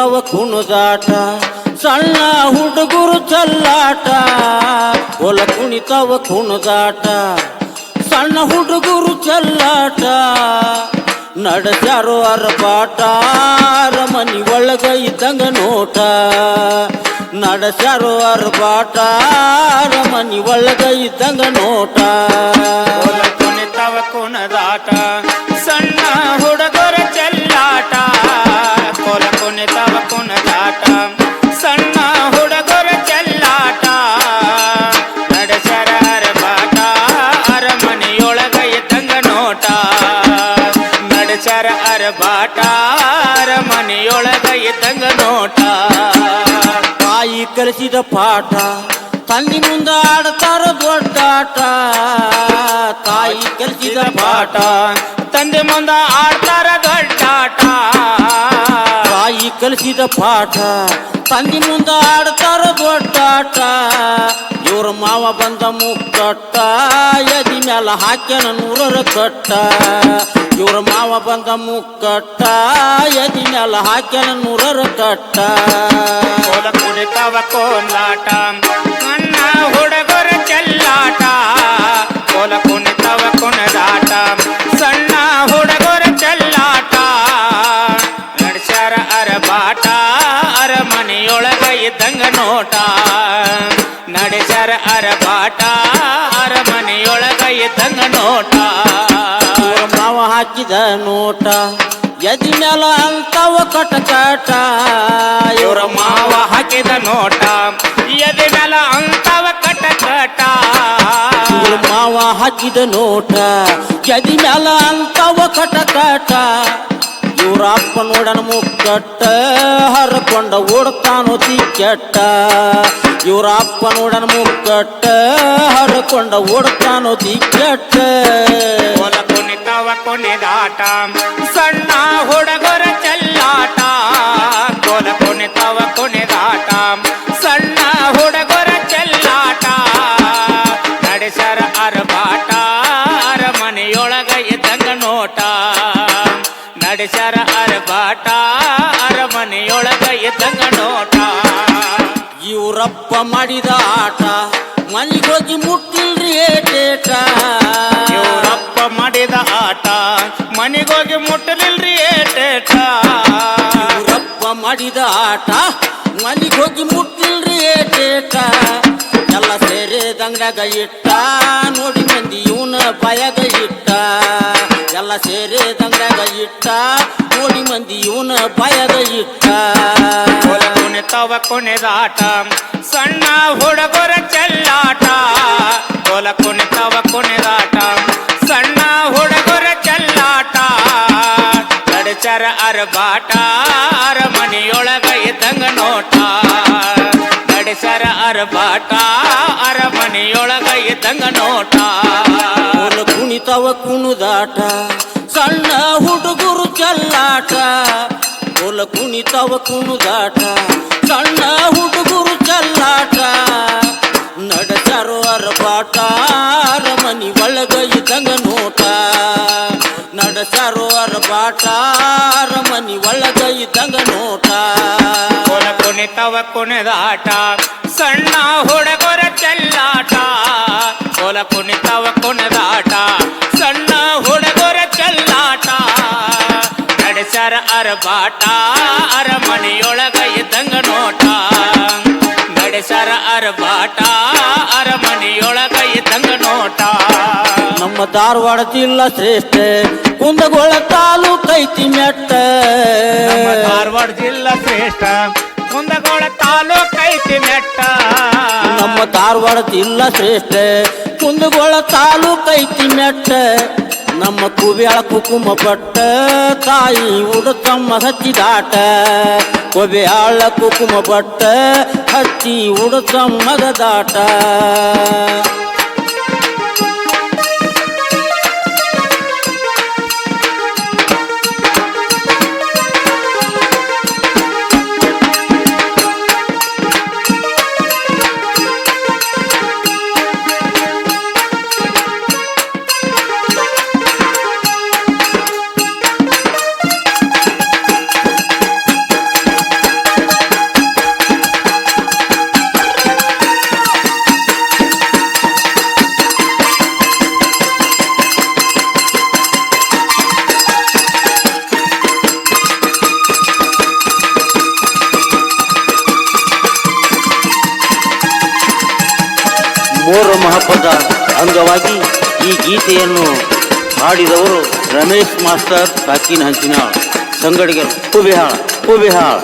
ಕುಣಿತಾವ ಕುಣದಾಟ, ಸಣ್ಣ ಹುಡುಗರು ಚಲ್ಲಾಟ, ಹೊಲ ಕುಣಿತಾವ ಕುಣದಾಟ, ಸಣ್ಣ ಹುಡುಗರು ಚಲ್ಲಾಟ, ನಡೆಸ್ಯಾರೋ ಅರಪಾಟ ಮನಿ ಒಳಗ ಇದ್ದಂಗ ನೋಟ, ನಡೆಸ್ಯಾರೋ ಅರಪಾಟ ಮನಿ ಒಳಗ ಇದ್ದಂಗ ನೋಟ. ಕುಣಿತವ ಕುಣದಾಟ, ಸಣ್ಣ ಹುಡುಗರ ನಡೆಸರ ಅರಬಾಟ ಮನೆಯೊಳಗ ಇದ್ದಂಗ ನೋಟ. ತಾಯಿ ಕಲಿಸಿದ ಪಾಠ ತಂದಿ ಮುಂದ ಆಡ್ತಾರ ದೊಡ್ಡಾಟ. ತಾಯಿ ಕಲಿಸಿದ ಪಾಠ ತಂದೆ ಮುಂದ ಆಡ್ತಾರ ದೊಡ್ಡಾಟ. ತಾಯಿ ಕಲಿಸಿದ ಪಾಠ ತಂದಿ ಮುಂದ ಆಡ್ತಾರ ದೊಡ್ಡಾಟ. ಇವ್ರ ಮಾವ ಬಂದ ಮುಕ್ಕಟ್ಟ ಎದಿ ಮ್ಯಾಲ ಹಾಕ್ಯನ ನೂರರ ಕಟ್ಟ. ಇವ್ರ ಮಾವ ಬಂದ ಮುಕ್ಕಟ್ಟ ಎದಿ ಮ್ಯಾಲ ಹಾಕ್ಯನ ನೂರರ ಕಟ್ಟ ಕೋಲ ಕುಡಿತವ ಕೋಲಾಟ ಅಣ್ಣ ಹುಡುಗರ ಚೆಲ್ಲಾಟ ಕೋಲ ಕುಣಿತವ ಕುಣದಾಟ ಸಣ್ಣ ಹುಡುಗರ ಚೆಲ್ಲಾಟ ನಡ್ಸ್ಯಾರ ಅರಬಾಟ ಅರಮನೆಯೊಳಗ ಇದ್ದಂಗ ನೋಟ ನಡೆಸ್ಯಾರ ಅರಬಾಟ ಅರಮನೆಯೊಳಗ ಇದ್ದಂಗ ನೋಟ ಮಾವ ಹಾಕಿದ ನೋಟ. ಎದಿ ಮೇಲ ಅಂತವ ಕಟಕಟ ಇವ್ರ ಮಾವ ಹಾಕಿದ ನೋಟ. ಎದಿ ಮೇಲ ಅಂತವ ಕಟ ಕಟ ಇವ್ರ ಮಾವ ಹಾಕಿದ ನೋಟ. ಎದಿ ಮೇಲ ಅಂತವ ಕಟಕಟ ಇವ್ರ ಅಪ್ಪ ನೋಡನ ಮುಕ್ಕಟ್ಟ. ಹರಕೊಂಡ ಓಡ್ತಾನೋ ಕೆಟ್ಟ ಇವ್ರ ಅಪ್ಪ ನೋಡನ ಮುಕ್ಕಟ್ಟ ಹರಕೊಂಡ ಓಡ್ತಾನೋ ಕೆಟ್ಟ ಕೋಲ ಕುಣಿತವ ಕುಣಿದಾಟ ಸಣ್ಣ ಹುಡುಗರ ಚೆಲ್ಲಾಟ ಕೋಲ ಕುಣಿತವ ಕುಣಿದಾಟ ಸಣ್ಣ ಹುಡುಗರ ಚೆಲ್ಲಾಟ ನಡೆಸರ ಅರಬಾಟ ಅರಮನೆಯೊಳಗ ಇದ್ದಂಗ ನೋಟ ನಡೆಸರ ಅರಬಾಟ ಅರಮನೆಯೊಳಗ ಇದ್ದಂಗ ನೋಟ ಇವ್ರಪ್ಪ ಮಾಡಿದ ಆಟ. ಮನೆಗೋಗಿ ಮುಟ್ಟಿಲ್ರಿ ಏಟೇಟ. ಇವರಪ್ಪ ಮಾಡಿದ ಆಟ. ಮನೆಗೋಗಿ ಮುಟ್ಟಲಿಲ್ರಿ ಏಟೇಟ. ಇವರಪ್ಪ ಮಾಡಿದ ಆಟ ಮನೆಗೋಗಿ ಮುಟ್ಟಿಲ್ರಿ ಏಟೇಟ. ಎಲ್ಲ ಸೇರೆ ದಂಗದಾಗ ಇಟ್ಟ ನೋಡಿ ಮಂದಿ ಇವನ ಬಾಯಾಗ ಇಟ್ಟ. ಎಲ್ಲ ಸೇರೆ ದಂಗದಾಗ ಇಟ್ಟ ನೋಡಿ ಮಂದಿ ಇವನ ಬಾಯಾಗ ಇಟ್ಟ. ಕುಣಿತವ ಕುಣಿದಾಟ ಸಣ್ಣ ಹುಡುಗರ ಚೆಲ್ಲಾಟ. ಕೋಲ ಕುಣಿತವ ಕುಣಿದಾಟ ಸಣ್ಣ ಹುಡುಗರ ಚೆಲ್ಲಾಟ. ನಡಚರ ಅರಬಾಟ. ಅರಮನೆಯೊಳಗ ಇದ್ದಂಗ ನೋಟ. ನಡೆಸರ ಅರಬಾಟ. ಅರಮನೆಯೊಳಗ ಇದ್ದಂಗ ನೋಟ. ಕುಣಿತವ ಕುಣುದಾಟ. ಸಣ್ಣ ಹುಡುಗರು ಚಲ್ಲಾಟ. ಕೋಲ ಕುಣಿತವ ಕುಣುದಾಟ, ಸಣ್ಣ ಹುಡುಗರು ಚಲ್ಲಾಟ, ನಡೆಸರು ಅರಪಾಟ ಅರಮನಿ ಒಳಗ ಇದ್ದಂಗ ನೋಟ. ನಡೆಸರು ಅರಪಾಟ ಅರಮನಿ ಒಳಗ ಇದ್ದಂಗ ನೋಟ. ಕೋಲ ಕುಣಿತವ ಕುಣಿದಾಟ, ಸಣ್ಣ ಹುಡುಗರ ಚೆಲ್ಲಾಟ. ಕೋಲ ಕುಣಿತವ ಕುಣಿದಾಟ, ಸಣ್ಣ ನಡೆಸರ ಅರಬಾಟ ಅರಮನೆಯೊಳಗ ಇದ್ದಂಗ ನೋಟ. ನಡೆಸರ ಅರಬಾಟ ಅರಮನೆಯೊಳಗ ಇದ್ದಂಗ ನೋಟ. ನಮ್ಮ ಧಾರವಾಡ ಜಿಲ್ಲಾ ಶ್ರೇಷ್ಠ ಕುಂದಗೋಳ ತಾಲೂಕ್ ಐತಿ ಮೆಟ್ಟ. ಧಾರವಾಡ ಜಿಲ್ಲಾ ಶ್ರೇಷ್ಠ ಕುಂದಗೋಳ ತಾಲೂಕ್ ಐತಿ ಮೆಟ್ಟ. ನಮ್ಮ ಧಾರವಾಡ ಜಿಲ್ಲಾ ಶ್ರೇಷ್ಠ ಕುಂದಗೋಳ ತಾಲೂಕ ಐತಿ ಮೆಟ್ಟ. ನಮ್ಮ ಕುಬ್ಯಾಳ ಕುಕುಮ ಪಟ್ಟ ತಾಯಿ ಉಡತಮ್ಮ ಹಚ್ಚಿದಾಟ. ಕೊಬ್ಯಾಳ ಕುಕುಮ ಪಟ್ಟ ಹಚ್ಚಿ ಉಡತಮ್ಮದ ದಾಟ. ಹಬ್ಬದ ಅಂಗವಾಗಿ ಈ ಗೀತೆಯನ್ನು ಹಾಡಿದವರು ರಮೇಶ್ ಮಾಸ್ಟರ್ ಕಾಕಿನ ಹಂಚಿನ ಸಂಗಡಿಗರು. ಹೂಬಿಹಾಳ್ ಹೂಬಿಹಾಳ್